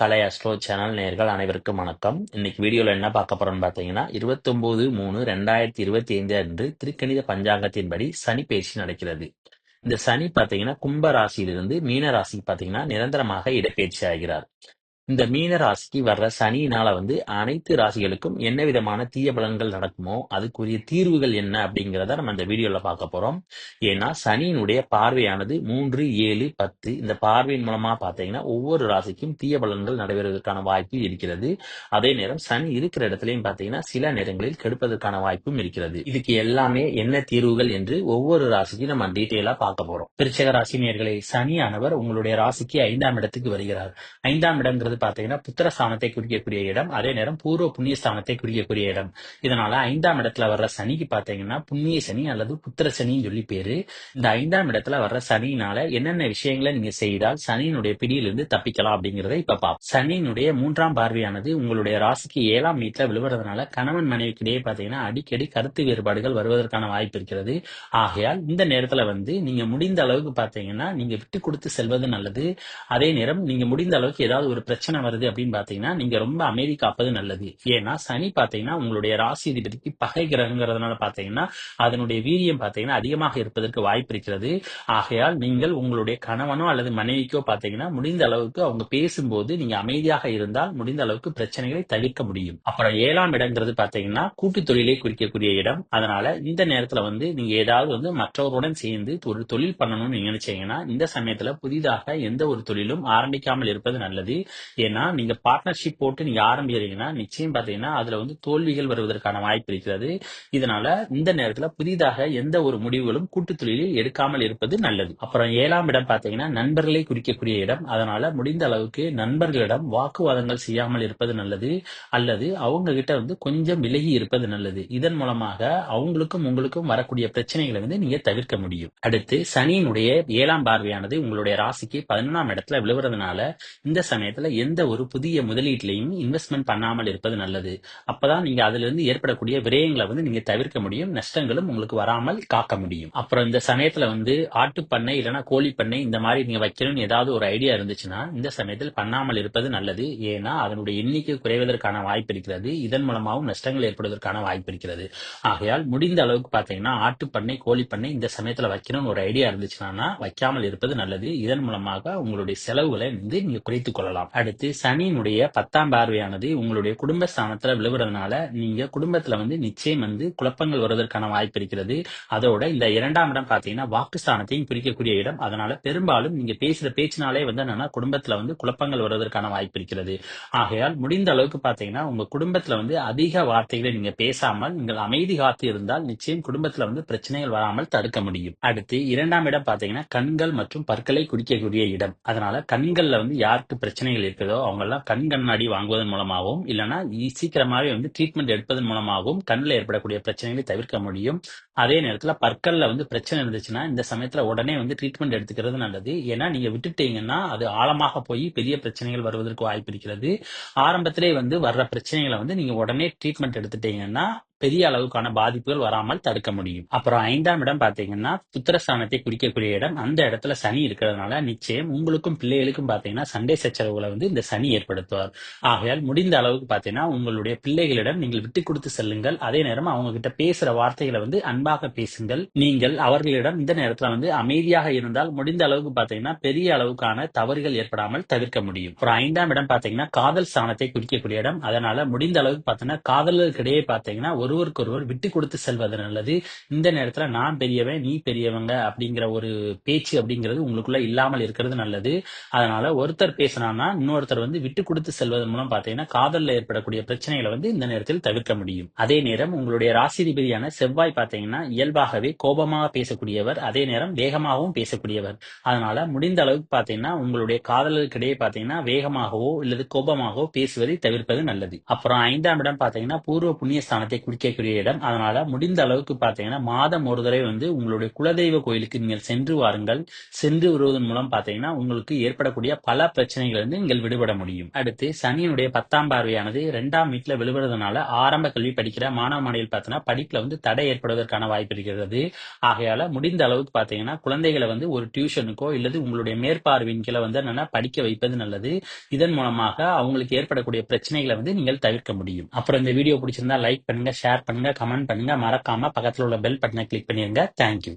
கலை astro channel நேர்கள் அனைவருக்கும் வணக்கம். இன்னைக்கு வீடியோல என்ன பார்க்க போறோம்னு பார்த்தீங்கன்னா இருபத்தொன்பது மூணு ரெண்டாயிரத்தி இருபத்தி ஐந்து அன்று திருக்கணித பஞ்சாங்கத்தின்படி சனி பயிற்சி நடக்கிறது. இந்த சனி பார்த்தீங்கன்னா கும்ப ராசியிலிருந்து மீன ராசிக்கு பார்த்தீங்கன்னா நிரந்தரமாக இடப்பெயர்ச்சி ஆகிறார். இந்த மீன ராசிக்கு வர்ற சனியினால வந்து அனைத்து ராசிகளுக்கும் என்ன விதமான தீய பலன்கள் நடக்குமோ அதுக்குரிய தீர்வுகள் என்ன அப்படிங்கிறத நம்ம இந்த வீடியோல பார்க்க போறோம். ஏன்னா சனியினுடைய பார்வையானது மூன்று ஏழு பத்து இந்த பார்வையின் மூலமா பார்த்தீங்கன்னா ஒவ்வொரு ராசிக்கும் தீய பலன்கள் நடைபெறுவதற்கான வாய்ப்பு இருக்கிறது. அதே நேரம் சனி இருக்கிற இடத்துலயும் பார்த்தீங்கன்னா சில நேரங்களில் கெடுப்பதற்கான வாய்ப்பும் இருக்கிறது. இதுக்கு எல்லாமே என்ன தீர்வுகள் என்று ஒவ்வொரு ராசிக்கும் நம்ம டீட்டெயிலா பார்க்க போறோம். திருச்சக ராசி சனியானவர் உங்களுடைய ராசிக்கு ஐந்தாம் இடத்துக்கு வருகிறார். ஐந்தாம் இடங்கிறது பாத்தீங்கன்னா புத்திர ஸ்தானத்தை குறிக்கக்கூடிய இடம் அதே நேரம் பூர்வ புண்ணிய ஸ்தானத்தை குறிக்கக்கூடிய இடம். இதனால ஐந்தாம் இடத்துல வர்ற சனிக்கு பாத்தீங்கன்னா புண்ணிய சனி அல்லது புத்திர சனின்னு சொல்லி பேரு. இந்த ஐந்தாம் இடத்துல வர்ற சனியினால என்னென்ன விஷயங்களை நீங்க செய்தால் சனியினுடைய பிடியிலிருந்து தப்பிக்கலாம் அப்படிங்கறத இப்ப பார்ப்போம் சனியினுடைய மூன்றாம் பார்வையானது உங்களுடைய ராசிக்கு ஏழாம் வீட்டுல விழுவுறதுனால கணவன் மனைவிக்கிடையே பாத்தீங்கன்னா அடிக்கடி கருத்து வேறுபாடுகள் வருவதற்கான வாய்ப்பு இருக்கிறது. ஆகையால் இந்த நேரத்துல வந்து நீங்க முடிந்த அளவுக்கு பாத்தீங்கன்னா நீங்க விட்டு கொடுத்து செல்வது நல்லது. அதே நேரம் நீங்க முடிந்த அளவுக்கு ஏதாவது ஒரு பிரச்சனை பிரச்சனை வருது அப்படின்னு பாத்தீங்கன்னா நீங்க ரொம்ப அமைதி காப்பது நல்லது. ஏன்னா சனி பாத்தீங்கன்னா உங்களுடைய ராசி அதிபதிக்கு பகை கிரகங்கிறதுனால பாத்தீங்கன்னா அதனுடைய வீரியம் பாத்தீங்கன்னா அதிகமாக இருப்பதற்கு வாய்ப்பு இருக்கிறது. ஆகையால் நீங்கள் உங்களுடைய கணவனோ அல்லது மனைவிக்கோ பாத்தீங்கன்னா முடிந்த அளவுக்கு அவங்க பேசும்போது நீங்க அமைதியாக இருந்தால் முடிந்த அளவுக்கு பிரச்சனைகளை தவிர்க்க முடியும். அப்புறம் ஏழாம் இடங்கிறது பாத்தீங்கன்னா கூட்டு தொழிலை குறிக்கக்கூடிய இடம். அதனால இந்த நேரத்துல வந்து நீங்க ஏதாவது வந்து மற்றவருடன் சேர்ந்து ஒரு தொழில் பண்ணணும்னு நினைச்சீங்கன்னா இந்த சமயத்துல புதிதாக எந்த ஒரு தொழிலும் ஆரம்பிக்காமல் இருப்பது நல்லது. ஏன்னா நீங்க பார்ட்னர்ஷிப் போட்டு நீங்க ஆரம்பிக்கிறீங்கன்னா நிச்சயம் பாத்தீங்கன்னா அதுல வந்து தோல்விகள் வருவதற்கான வாய்ப்பு இருக்கிறது. இதனால இந்த நேரத்துல புதிதாக எந்த ஒரு முடிவுகளும் கூட்டு தொழிலில் எடுக்காமல் இருப்பது நல்லது. அப்புறம் ஏழாம் இடம் பாத்தீங்கன்னா நண்பர்களை குறிக்கக்கூடிய இடம். அதனால முடிந்த அளவுக்கு நண்பர்களிடம் வாக்குவாதங்கள் செய்யாமல் இருப்பது நல்லது. அல்லது அவங்க கிட்ட வந்து கொஞ்சம் விலகி இருப்பது நல்லது. இதன் மூலமாக அவங்களுக்கும் உங்களுக்கும் வரக்கூடிய பிரச்சனைகளை வந்து நீங்க தவிர்க்க முடியும். அடுத்து சனியினுடைய ஏழாம் பார்வையானது உங்களுடைய ராசிக்கு பதினொன்றாம் இடத்துல விழுவுறதுனால இந்த சமயத்துல எந்த ஒரு புதிய முதலீட்டிலையும் இன்வெஸ்ட்மெண்ட் பண்ணாமல் இருப்பது நல்லது. அப்பதான் நீங்க அதுல இருந்து ஏற்படக்கூடிய விரயங்களை வந்து நீங்க தவிர்க்க முடியும் நஷ்டங்களும் உங்களுக்கு வராமல் காக்க முடியும். அப்புறம் இந்த சமயத்துல வந்து ஆட்டுப்பண்ணை இல்லைன்னா கோழி பண்ணை இந்த மாதிரி நீங்க வைக்கணும்னு ஏதாவது ஒரு ஐடியா இருந்துச்சுன்னா இந்த சமயத்தில் பண்ணாமல் இருப்பது நல்லது. ஏன்னா அதனுடைய எண்ணிக்கை குறைவதற்கான வாய்ப்பு இருக்கிறது. இதன் மூலமாகவும் நஷ்டங்கள் ஏற்படுவதற்கான வாய்ப்பு இருக்கிறது. ஆகையால் முடிந்த அளவுக்கு பாத்தீங்கன்னா ஆட்டுப்பண்ணை கோழி பண்ணை இந்த சமயத்துல வைக்கணும்னு ஒரு ஐடியா இருந்துச்சுன்னா வைக்காமல் இருப்பது நல்லது. இதன் மூலமாக உங்களுடைய செலவுகளை வந்து நீங்க குறைத்துக் கொள்ளலாம். அடுத்து சனியினுடைய பத்தாம் பார்வையானது உங்களுடைய குடும்ப ஸ்தானத்துல விழுவுறதுனால நீங்க குடும்பத்துல வந்து நிச்சயம் வந்து குழப்பங்கள் வருவதற்கான வாய்ப்பு இருக்கிறது. அதோட இந்த இரண்டாம் இடம் பாத்தீங்கன்னா வாக்குஸ்தானத்தையும் குறிக்கக்கூடிய இடம். அதனால பெரும்பாலும் நீங்க பேசுற பேச்சினாலே வந்து என்னன்னா குடும்பத்துல வந்து குழப்பங்கள் வருவதற்கான வாய்ப்பு இருக்கிறது. ஆகையால் முடிந்த அளவுக்கு பாத்தீங்கன்னா உங்க குடும்பத்துல வந்து அதிக வார்த்தைகளை நீங்க பேசாமல் நீங்கள் அமைதி காத்து இருந்தால் நிச்சயம் குடும்பத்துல வந்து பிரச்சனைகள் வராமல் தடுக்க முடியும். அடுத்து இரண்டாம் இடம் பாத்தீங்கன்னா கண்கள் மற்றும் பற்களை குறிக்கக்கூடிய இடம். அதனால கண்கள்ல வந்து யாருக்கு பிரச்சனைகள் இருக்குதோ அவங்க எல்லாம் கண் கண்ணாடி வாங்குவதன் மூலமாகவும் இல்லைன்னா சீக்கிரமாவே வந்து ட்ரீட்மெண்ட் எடுப்பதன் மூலமாகவும் கண்ணில் ஏற்படக்கூடிய பிரச்சனைகளை தவிர்க்க முடியும். அதே நேரத்துல பற்கள்ல வந்து பிரச்சனை இருந்துச்சுன்னா இந்த சமயத்துல உடனே வந்து ட்ரீட்மெண்ட் எடுத்துக்கிறது நல்லது. ஏன்னா நீங்க விட்டுட்டீங்கன்னா அது ஆழமாக போய் பெரிய பிரச்சனைகள் வருவதற்கு வாய்ப்பு இருக்கிறது. ஆரம்பத்திலே வந்து வர்ற பிரச்சனைகளை வந்து நீங்க உடனே ட்ரீட்மெண்ட் எடுத்துட்டீங்கன்னா பெரிய அளவுக்கான பாதிப்புகள் வராமல் தடுக்க முடியும். அப்புறம் ஐந்தாம் இடம் பாத்தீங்கன்னா புத்திரஸ்தானத்தை குறிக்கக்கூடிய இடம். அந்த இடத்துல சனி இருக்கிறதுனால நிச்சயம் உங்களுக்கும் பிள்ளைகளுக்கும் பாத்தீங்கன்னா சண்டை சச்சரவுகளை வந்து இந்த சனி ஏற்படுத்துவார். ஆகையால் முடிந்த அளவுக்கு பாத்தீங்கன்னா உங்களுடைய பிள்ளைகளிடம் நீங்கள் விட்டு கொடுத்து செல்லுங்கள். அதே நேரம் அவங்க கிட்ட பேசுற வார்த்தைகளை வந்து அன்பாக பேசுங்கள். நீங்கள் அவர்களிடம் இந்த நேரத்துல வந்து அமைதியாக இருந்தால் முடிந்த அளவுக்கு பாத்தீங்கன்னா பெரிய அளவுக்கான தவறுகள் ஏற்படாமல் தவிர்க்க முடியும். அப்புறம் ஐந்தாம் இடம் பாத்தீங்கன்னா காதல் ஸ்தானத்தை குறிக்கக்கூடிய இடம். அதனால முடிந்த அளவுக்கு பாத்தீங்கன்னா காதலர்களுக்கிடையே பாத்தீங்கன்னா ஒரு ஒருவருக்கொருவர் விட்டு கொடுத்து செல்வது நல்லது. இந்த நேரத்துல நான் பெரியவன் நீ பெரியவங்க அப்படிங்கிற ஒரு பேச்சு அப்படிங்கிறது உங்களுக்குள்ள இல்லாமல் இருக்கிறது நல்லது. அதனால ஒருத்தர் பேசினான்னா இன்னொருத்தர் வந்து விட்டு கொடுத்து செல்வதன் மூலம் பாத்தீங்கன்னா காதல்ல ஏற்படக்கூடிய பிரச்சனைகளை வந்து இந்த நேரத்தில் தவிர்க்க முடியும். அதே நேரம் உங்களுடைய ராசிதிபதியான செவ்வாய் பாத்தீங்கன்னா இயல்பாகவே கோபமாக பேசக்கூடியவர் அதே நேரம் வேகமாகவும் பேசக்கூடியவர். அதனால முடிந்த அளவுக்கு பாத்தீங்கன்னா உங்களுடைய காதலர்களுக்கிடையே பாத்தீங்கன்னா வேகமாகவோ இல்லது கோபமாகவோ பேசுவதை தவிர்ப்பது நல்லது. அப்புறம் ஐந்தாம் இடம் பாத்தீங்கன்னா பூர்வ புண்ணிய ஸ்தானத்தை முடிக்கக்கூடிய இடம். அதனால முடிந்த அளவுக்கு பாத்தீங்கன்னா மாதம் ஒரு தடவை வந்து உங்களுடைய குலதெய்வ கோயிலுக்கு நீங்கள் சென்று வாருங்கள். சென்று வருவதன் மூலம் பாத்தீங்கன்னா உங்களுக்கு ஏற்படக்கூடிய பல பிரச்சனைகள் இருந்து நீங்கள் விடுபட முடியும். அடுத்து சனியினுடைய பத்தாம் பார்வையானது இரண்டாம் வீட்டுல விழுவதனால ஆரம்ப கல்வி படிக்கிற மாணவ மாணவிகள் பார்த்தீங்கன்னா படிப்புல வந்து தடை ஏற்படுவதற்கான வாய்ப்பு இருக்கிறது. ஆகையால முடிந்த அளவுக்கு பாத்தீங்கன்னா குழந்தைகளை வந்து ஒரு டியூஷனுக்கோ இல்லது உங்களுடைய மேற்பார்வையின் கீழே வந்து என்னன்னா படிக்க வைப்பது நல்லது. இதன் மூலமாக அவங்களுக்கு ஏற்படக்கூடிய பிரச்சனைகளை வந்து நீங்கள் தவிர்க்க முடியும். அப்புறம் இந்த வீடியோ பிடிச்சிருந்தா லைக் பண்ணுங்க ஷேர் பண்ணுங்க கமெண்ட் பண்ணுங்க. மறக்காம பக்கத்தில் உள்ள பெல் பட்டனை கிளிக் பண்ணிருங்க. தேங்க்யூ